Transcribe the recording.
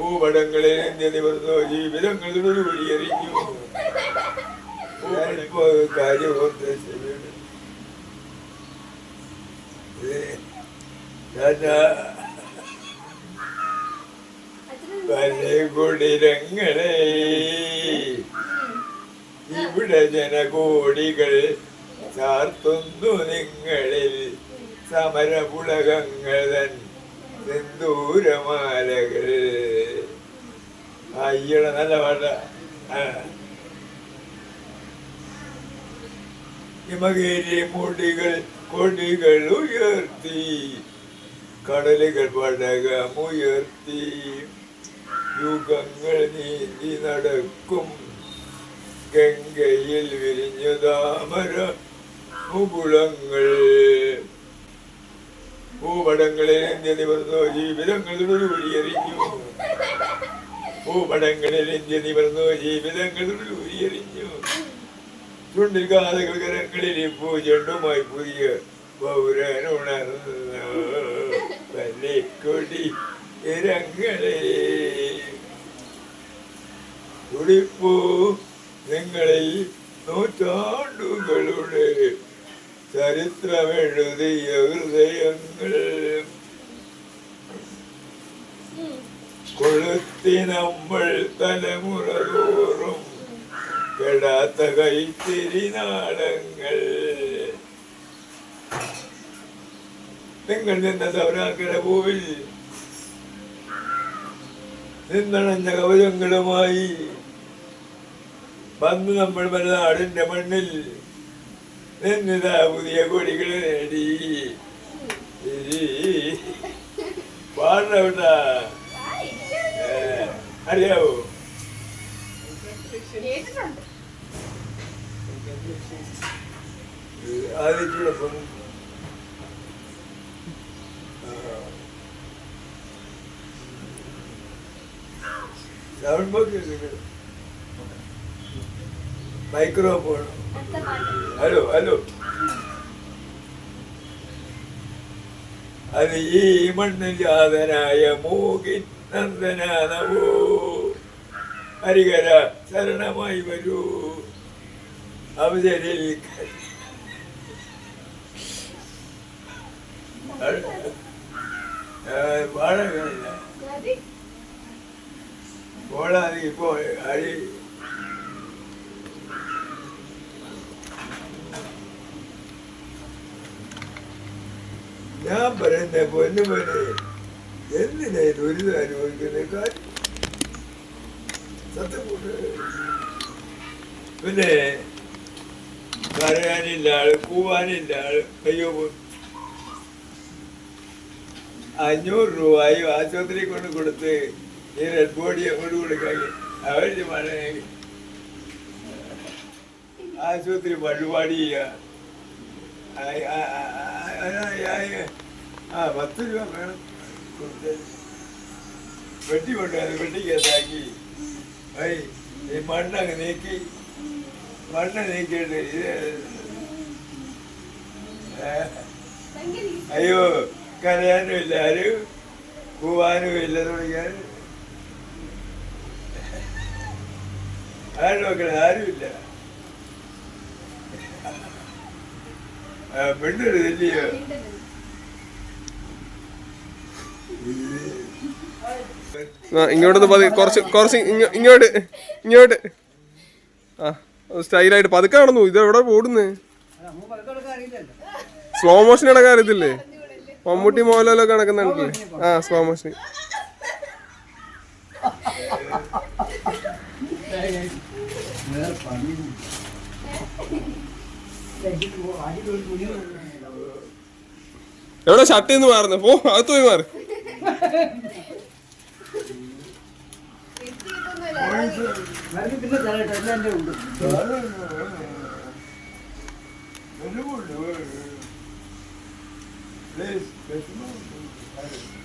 ഭൂപടങ്ങളിൽ India നിവർന്നു ജീവിതങ്ങളുടെ വഴിയറിഞ്ഞു ഞാനിപ്പോ കാര്യം ഓർത്ത് കുടിരങ്ങളെ ഇവിടെ ജനകോടികൾ ചാർത്തുന്നു നിങ്ങളിൽ. സമരപുളകങ്ങൾ തൻ സിന്ദൂരമാലകൾ. അയ്യട നല്ല പാട്ട. ഹിമഗിരി മുടികൾ കൊടികൾ ഉയർത്തി കടലുകൾ പടകമുയർത്തി യുഗങ്ങൾ നീന്തി നടക്കും. ഗംഗയിൽ വിരിഞ്ഞു താമര മുകുളങ്ങൾ. ഭൂപടങ്ങളിൽ നിവർന്നു ജീവിതങ്ങളുടെ വഴിയറിഞ്ഞു. ഇന്ത്യ നിവർന്നു ജീവിതങ്ങളുടെ വഴിയറിഞ്ഞു ചുണ്ടിൽ കാതകൾ കരങ്ങളിൽ പൂജണ്ടുമായി പുതിയ പൗരനുണർന്നൊടി ഇരങ്ങളെ. കുടിപ്പൂ നിങ്ങളിൽ നൂറ്റാണ്ടുകളുടെ ചരിത്രമെഴുതിയ ഹൃദയങ്ങൾ. കൊളുത്തി നമ്മൾ തലമുറ തോറും കെടാത്ത കൈത്തിരി നാടങ്ങൾ നിങ്ങൾ നിന്ന സൗരാക്കര പൂവിൽ നിന്നണഞ്ഞ കവചങ്ങളുമായി വന്ന് നമ്മൾ മലനാടിന്റെ മണ്ണിൽ നിന്നിതാ പുതിയ കൊടികൾ നേടി. പാടവിട്ടാ അറിയാവോ ആദ്യത്തോടൊപ്പം മൈക്രോഫോൺ. Hello hello. അത് ഈ മണ്ണിൽ ജാതനായ മൂകിൻ നന്ദനാനവോ ഹരികര ശരണമായി വരൂ. അവതരിൽ പാടങ്ങളില്ല മതി. പോളാതി ഇപ്പോ അടി ഞാൻ പറയുന്ന പൊന്നു പോലെ എന്തിനാ ഈ ദുരിതം അനുഭവിക്കുന്ന കാര്യം സത്യം. പിന്നെ കരയാനില്ല ആൾ കൂവാനില്ല ആൾ അയ്യോ അഞ്ഞൂറ് രൂപയും ആശുപത്രി കൊണ്ട് കൊടുത്ത് ഈ റെഡ് ബോഡി അങ്ങോട്ട് കൊടുക്കാൻ അവരുടെ മഴ ആശുപത്രി വഴിപാടി ചെയ്യുക ആ- പത്ത് രൂപ വേണം. വെട്ടി കൊണ്ടുവന്ന് വെട്ടി ഐ ഈ മണ്ണങ്ങ് നീക്കി. മണ്ണ് നീക്കിയിട്ട് ഇത് അയ്യോ കരയാനും ഇല്ല ആരും? പോവാനും ഇല്ല തുടങ്ങിയാൽ. ആരും നോക്കണേ ആരുമില്ല പെണ്ണൊരുതില്ലയോ വീണ്ടും ആ, ഇങ്ങോട്ടൊന്ന് പതി കുറച്ച് കുറച്ച് ഇങ്ങോട്ട് ഇങ്ങോട്ട്. ആ സ്റ്റൈലായിട്ട് പതുക്കെ ഇത് എവിടെ ഓടുന്നേ? സ്ലോ മോഷൻ നടക്കാൻ അറിയത്തില്ലേ? മമ്മൂട്ടി മോഹൻലാലൊക്കെ നടക്കുന്നുണ്ടല്ലേ ആ സ്ലോ മോഷൻ എവിടെ ഷട്ടിന്ന് മാറുന്നു? പോ അകത്ത് പോയി മാറ്. പിന്നെ തരട്ടെ എല്ലാം എന്റെ ഉണ്ട് Please, please.